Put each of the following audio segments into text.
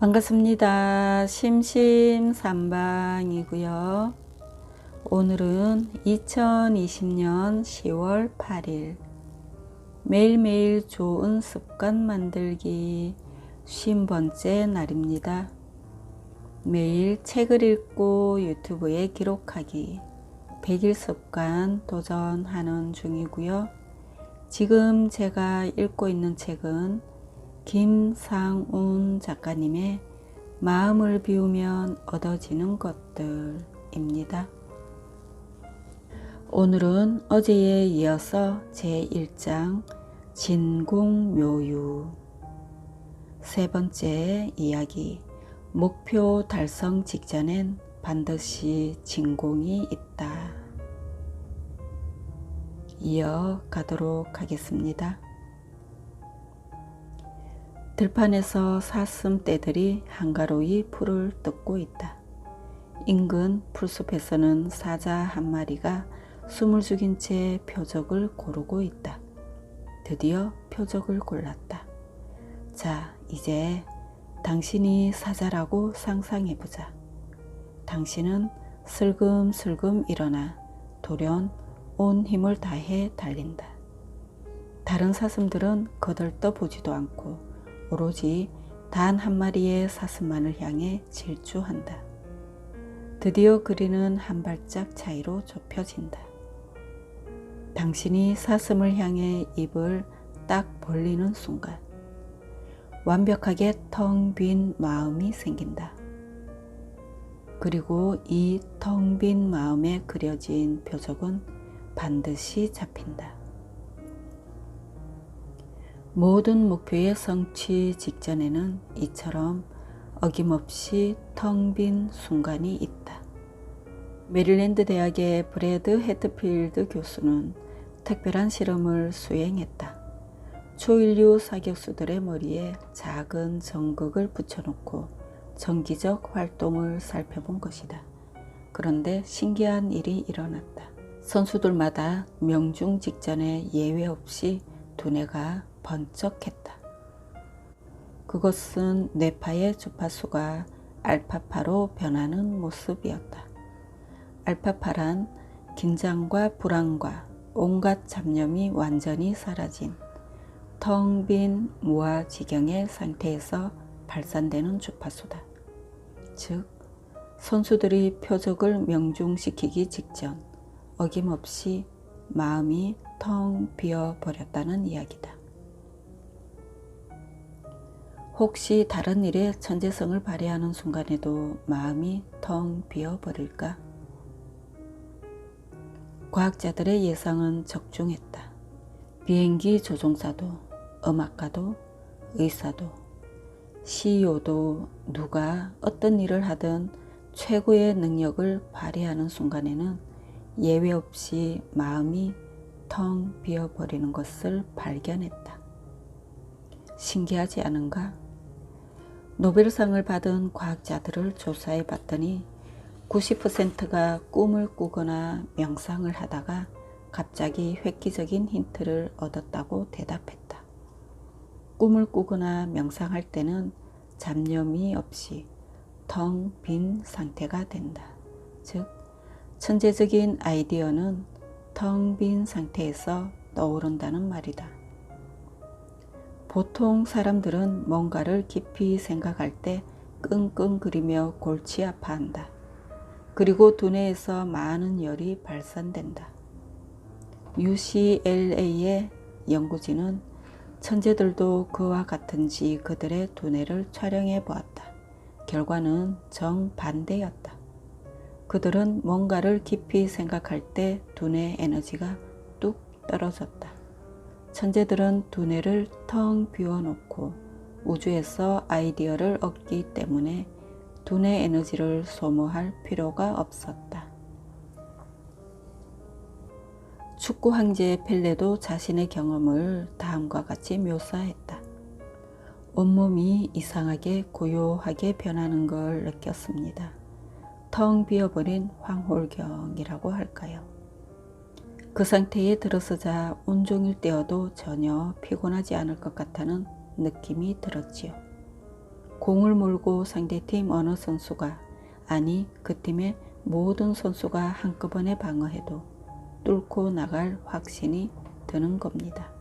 반갑습니다. 심심삼방이고요. 오늘은 2020년 10월 8일 매일매일 좋은 습관 만들기 50번째 날입니다. 매일 책을 읽고 유튜브에 기록하기 100일 습관 도전하는 중이고요. 지금 제가 읽고 있는 책은 김상운 작가님의 마음을 비우면 얻어지는 것들입니다. 오늘은 어제에 이어서 제1장 진궁묘유 세 번째 이야기 목표 달성 직전엔 반드시 진공이 있다. 이어가도록 하겠습니다. 들판에서 사슴떼들이 한가로이 풀을 뜯고 있다. 인근 풀숲에서는 사자 한 마리가 숨을 죽인 채 표적을 고르고 있다. 드디어 표적을 골랐다. 자, 이제 당신이 사자라고 상상해보자. 당신은 슬금슬금 일어나 돌연 온 힘을 다해 달린다. 다른 사슴들은 거들떠 보지도 않고 오로지 단 한 마리의 사슴만을 향해 질주한다. 드디어 그리는 한 발짝 차이로 좁혀진다. 당신이 사슴을 향해 입을 딱 벌리는 순간 완벽하게 텅 빈 마음이 생긴다. 그리고 이 텅 빈 마음에 그려진 표적은 반드시 잡힌다. 모든 목표의 성취 직전에는 이처럼 어김없이 텅 빈 순간이 있다. 메릴랜드 대학의 브래드 헤트필드 교수는 특별한 실험을 수행했다. 초인류 사격수들의 머리에 작은 전극을 붙여놓고 정기적 활동을 살펴본 것이다. 그런데 신기한 일이 일어났다. 선수들마다 명중 직전에 예외 없이 두뇌가 번쩍했다. 그것은 뇌파의 주파수가 알파파로 변하는 모습이었다. 알파파란 긴장과 불안과 온갖 잡념이 완전히 사라진 텅 빈 무아 지경의 상태에서 발산되는 주파수다. 즉, 선수들이 표적을 명중시키기 직전 어김없이 마음이 텅 비어 버렸다는 이야기다. 혹시 다른 일에 천재성을 발휘하는 순간에도 마음이 텅 비어 버릴까? 과학자들의 예상은 적중했다. 비행기 조종사도, 음악가도, 의사도, CEO도 누가 어떤 일을 하든 최고의 능력을 발휘하는 순간에는 예외 없이 마음이 텅 비어버리는 것을 발견했다. 신기하지 않은가? 노벨상을 받은 과학자들을 조사해 봤더니 90%가 꿈을 꾸거나 명상을 하다가 갑자기 획기적인 힌트를 얻었다고 대답했다. 꿈을 꾸거나 명상할 때는 잡념이 없이 텅 빈 상태가 된다. 즉, 천재적인 아이디어는 텅 빈 상태에서 떠오른다는 말이다. 보통 사람들은 뭔가를 깊이 생각할 때 끙끙거리며 골치 아파한다. 그리고 두뇌에서 많은 열이 발산된다. UCLA의 연구진은 천재들도 그와 같은지 그들의 두뇌를 촬영해 보았다. 결과는 정반대였다. 그들은 뭔가를 깊이 생각할 때 두뇌 에너지가 뚝 떨어졌다. 천재들은 두뇌를 텅 비워놓고 우주에서 아이디어를 얻기 때문에 두뇌 에너지를 소모할 필요가 없었다. 축구 황제 펠레도 자신의 경험을 다음과 같이 묘사했다. 온몸이 이상하게 고요하게 변하는 걸 느꼈습니다. 텅 비어버린 황홀경이라고 할까요? 그 상태에 들어서자 온종일 뛰어도 전혀 피곤하지 않을 것 같다는 느낌이 들었지요. 공을 몰고 상대팀 어느 선수가 아니 그 팀의 모든 선수가 한꺼번에 방어해도 뚫고 나갈 확신이 드는 겁니다.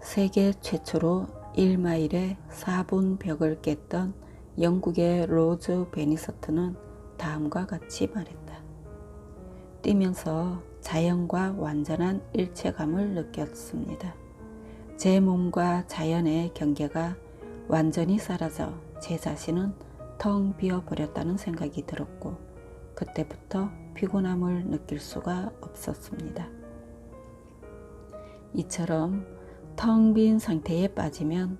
세계 최초로 1마일에 4분 벽을 깼던 영국의 로즈 베니서트는 다음과 같이 말했다. 뛰면서 자연과 완전한 일체감을 느꼈습니다. 제 몸과 자연의 경계가 완전히 사라져 제 자신은 텅 비어 버렸다는 생각이 들었고 그때부터 피곤함을 느낄 수가 없었습니다. 이처럼 텅 빈 상태에 빠지면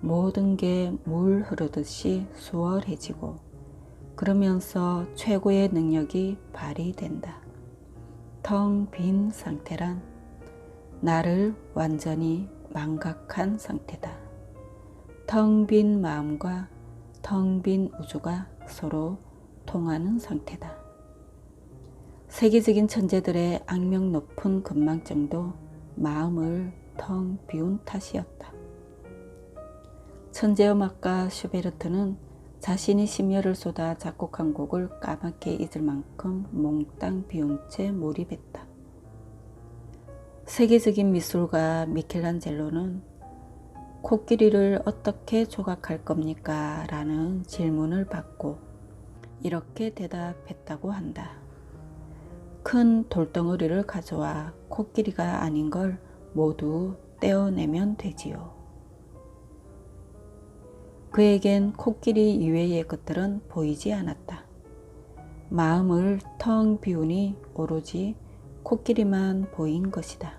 모든 게 물 흐르듯이 수월해지고 그러면서 최고의 능력이 발휘된다. 텅 빈 상태란 나를 완전히 망각한 상태다. 텅 빈 마음과 텅 빈 우주가 서로 통하는 상태다. 세계적인 천재들의 악명 높은 건망증도 마음을 텅 비운 탓이었다. 천재음악가 슈베르트는 자신이 심혈을 쏟아 작곡한 곡을 까맣게 잊을 만큼 몽땅 비운 채 몰입했다. 세계적인 미술가 미켈란젤로는 코끼리를 어떻게 조각할 겁니까? 라는 질문을 받고 이렇게 대답했다고 한다. 큰 돌덩어리를 가져와 코끼리가 아닌 걸 모두 떼어내면 되지요. 그에겐 코끼리 이외의 것들은 보이지 않았다. 마음을 텅 비우니 오로지 코끼리만 보인 것이다.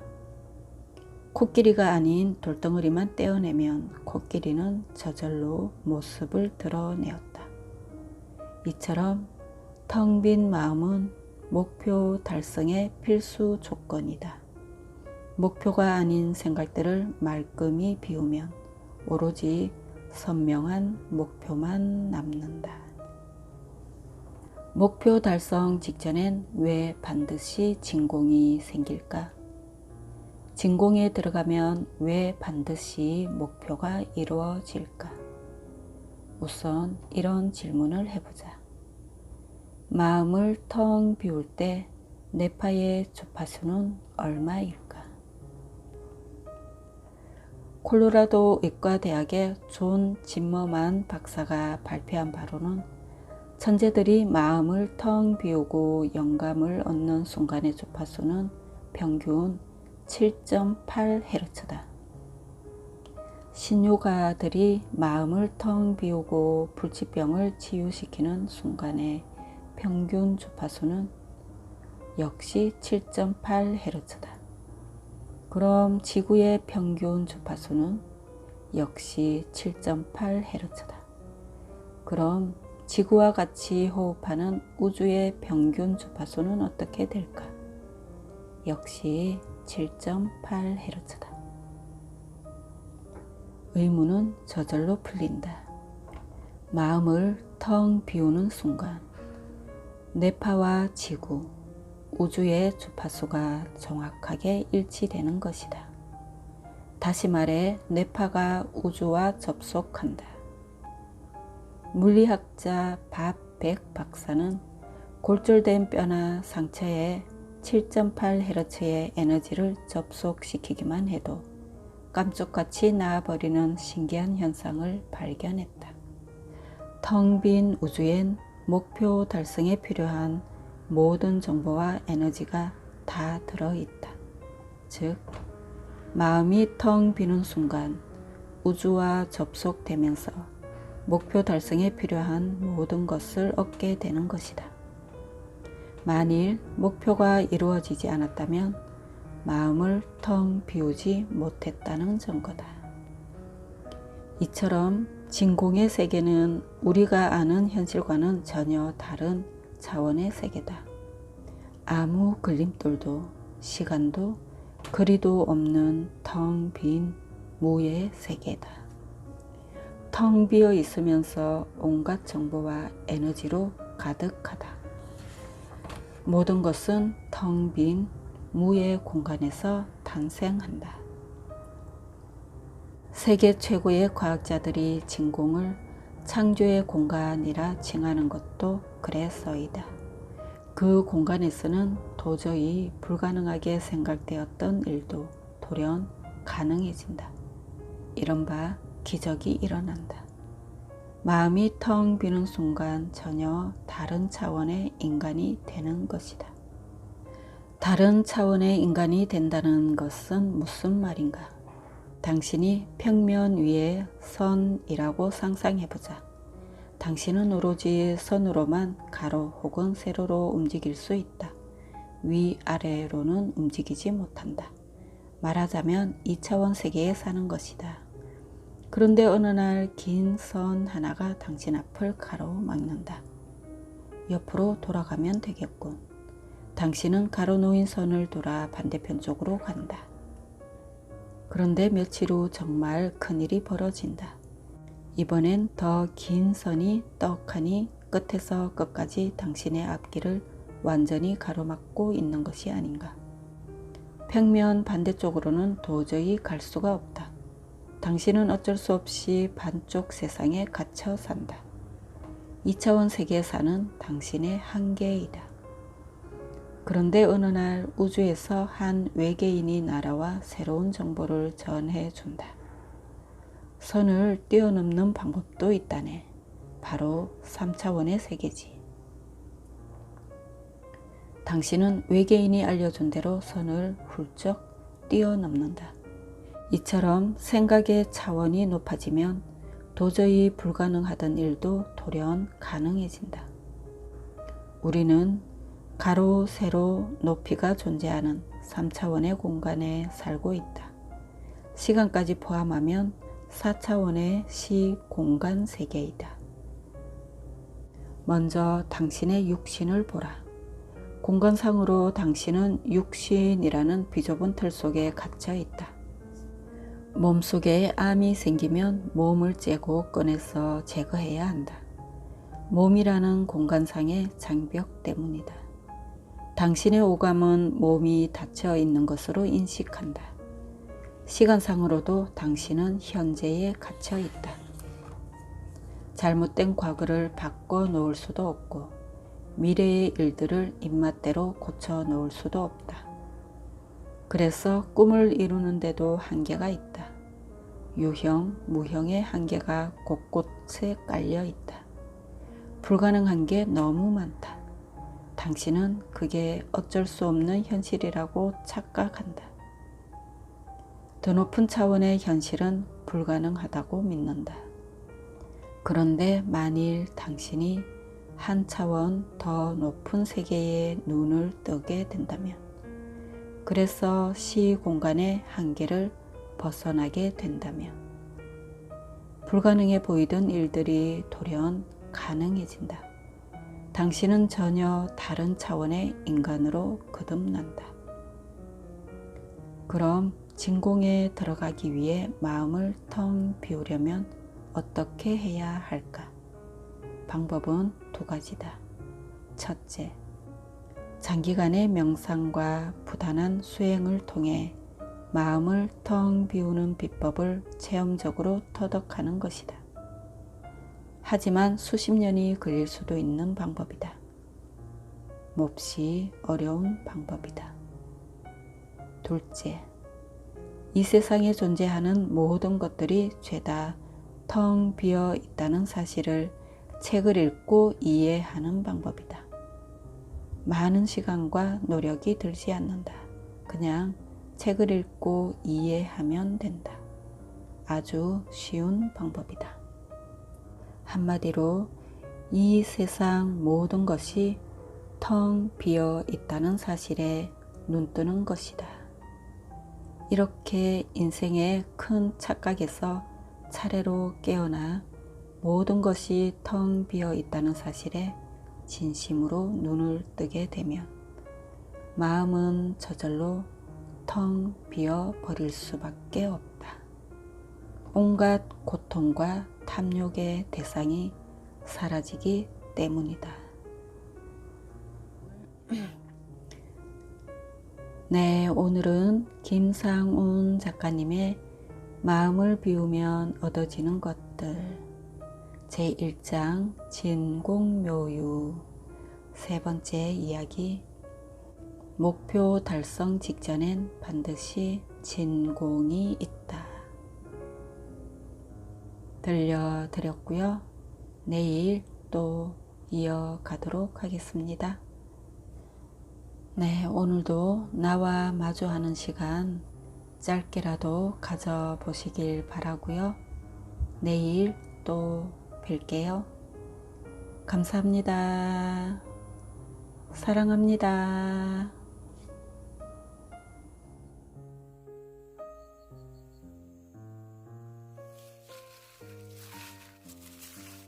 코끼리가 아닌 돌덩어리만 떼어내면 코끼리는 저절로 모습을 드러내었다. 이처럼 텅 빈 마음은 목표 달성의 필수 조건이다. 목표가 아닌 생각들을 말끔히 비우면 오로지 선명한 목표만 남는다. 목표 달성 직전엔 왜 반드시 진공이 생길까? 진공에 들어가면 왜 반드시 목표가 이루어질까? 우선 이런 질문을 해보자. 마음을 텅 비울 때 뇌파의 주파수는 얼마일까? 콜로라도 의과대학의 존 짐머만 박사가 발표한 바로는 천재들이 마음을 텅 비우고 영감을 얻는 순간의 주파수는 평균 7.8Hz다. 신요가들이 마음을 텅 비우고 불치병을 치유시키는 순간의 평균 주파수는 역시 7.8Hz다. 그럼 지구의 평균 주파수는 역시 7.8Hz다. 그럼 지구와 같이 호흡하는 우주의 평균 주파수는 어떻게 될까? 역시 7.8Hz다. 의문은 저절로 풀린다. 마음을 텅 비우는 순간, 뇌파와 지구, 우주의 주파수가 정확하게 일치되는 것이다. 다시 말해, 뇌파가 우주와 접속한다. 물리학자 밥백 박사는 골절된 뼈나 상처에 7.8Hz의 에너지를 접속시키기만 해도 깜짝같이 나아버리는 신기한 현상을 발견했다. 텅 빈 우주엔 목표 달성에 필요한 모든 정보와 에너지가 다 들어있다. 즉, 마음이 텅 비는 순간 우주와 접속되면서 목표 달성에 필요한 모든 것을 얻게 되는 것이다. 만일 목표가 이루어지지 않았다면 마음을 텅 비우지 못했다는 증거다. 이처럼 진공의 세계는 우리가 아는 현실과는 전혀 다른 차원의 세계다. 아무 걸림돌도 시간도 거리도 없는 텅 빈 무의 세계다. 텅 비어 있으면서 온갖 정보와 에너지로 가득하다. 모든 것은 텅 빈 무의 공간에서 탄생한다. 세계 최고의 과학자들이 진공을 창조의 공간이라 칭하는 것도 그래서이다. 그 공간에서는 도저히 불가능하게 생각되었던 일도 돌연 가능해진다. 이른바 기적이 일어난다. 마음이 텅 비는 순간 전혀 다른 차원의 인간이 되는 것이다. 다른 차원의 인간이 된다는 것은 무슨 말인가? 당신이 평면 위에 선이라고 상상해보자. 당신은 오로지 선으로만 가로 혹은 세로로 움직일 수 있다. 위아래로는 움직이지 못한다. 말하자면 2차원 세계에 사는 것이다. 그런데 어느 날 긴 선 하나가 당신 앞을 가로막는다. 옆으로 돌아가면 되겠군. 당신은 가로놓인 선을 돌아 반대편 쪽으로 간다. 그런데 며칠 후 정말 큰일이 벌어진다. 이번엔 더 긴 선이 떡하니 끝에서 끝까지 당신의 앞길을 완전히 가로막고 있는 것이 아닌가. 평면 반대쪽으로는 도저히 갈 수가 없다. 당신은 어쩔 수 없이 반쪽 세상에 갇혀 산다. 2차원 세계에 사는 당신의 한계이다. 그런데 어느 날 우주에서 한 외계인이 날아와 새로운 정보를 전해 준다. 선을 뛰어넘는 방법도 있다네. 바로 3차원의 세계지. 당신은 외계인이 알려준 대로 선을 훌쩍 뛰어넘는다. 이처럼 생각의 차원이 높아지면 도저히 불가능하던 일도 돌연 가능해진다. 우리는 가로, 세로, 높이가 존재하는 3차원의 공간에 살고 있다. 시간까지 포함하면 4차원의 시 공간 세계이다. 먼저 당신의 육신을 보라. 공간상으로 당신은 육신이라는 비좁은 틀 속에 갇혀 있다. 몸 속에 암이 생기면 몸을 째고 꺼내서 제거해야 한다. 몸이라는 공간상의 장벽 때문이다. 당신의 오감은 몸이 닫혀 있는 것으로 인식한다. 시간상으로도 당신은 현재에 갇혀 있다. 잘못된 과거를 바꿔 놓을 수도 없고 미래의 일들을 입맛대로 고쳐 놓을 수도 없다. 그래서 꿈을 이루는데도 한계가 있다. 유형, 무형의 한계가 곳곳에 깔려 있다. 불가능한 게 너무 많다. 당신은 그게 어쩔 수 없는 현실이라고 착각한다. 더 높은 차원의 현실은 불가능하다고 믿는다. 그런데 만일 당신이 한 차원 더 높은 세계에 눈을 뜨게 된다면, 그래서 시 공간의 한계를 벗어나게 된다면, 불가능해 보이던 일들이 돌연 가능해진다. 당신은 전혀 다른 차원의 인간으로 거듭난다. 그럼 진공에 들어가기 위해 마음을 텅 비우려면 어떻게 해야 할까? 방법은 두 가지다. 첫째, 장기간의 명상과 부단한 수행을 통해 마음을 텅 비우는 비법을 체험적으로 터득하는 것이다. 하지만 수십 년이 걸릴 수도 있는 방법이다. 몹시 어려운 방법이다. 둘째, 이 세상에 존재하는 모든 것들이 죄다 텅 비어 있다는 사실을 책을 읽고 이해하는 방법이다. 많은 시간과 노력이 들지 않는다. 그냥 책을 읽고 이해하면 된다. 아주 쉬운 방법이다. 한마디로 이 세상 모든 것이 텅 비어 있다는 사실에 눈뜨는 것이다. 이렇게 인생의 큰 착각에서 차례로 깨어나 모든 것이 텅 비어 있다는 사실에 진심으로 눈을 뜨게 되면 마음은 저절로 텅 비어 버릴 수밖에 없다. 온갖 고통과 탐욕의 대상이 사라지기 때문이다. 네, 오늘은 김상운 작가님의 마음을 비우면 얻어지는 것들. 제1장 진공묘유. 세 번째 이야기. 목표 달성 직전엔 반드시 진공이 있다. 들려드렸고요. 내일 또 이어가도록 하겠습니다. 네, 오늘도 나와 마주하는 시간 짧게라도 가져보시길 바라고요. 내일 또 뵐게요. 감사합니다. 사랑합니다.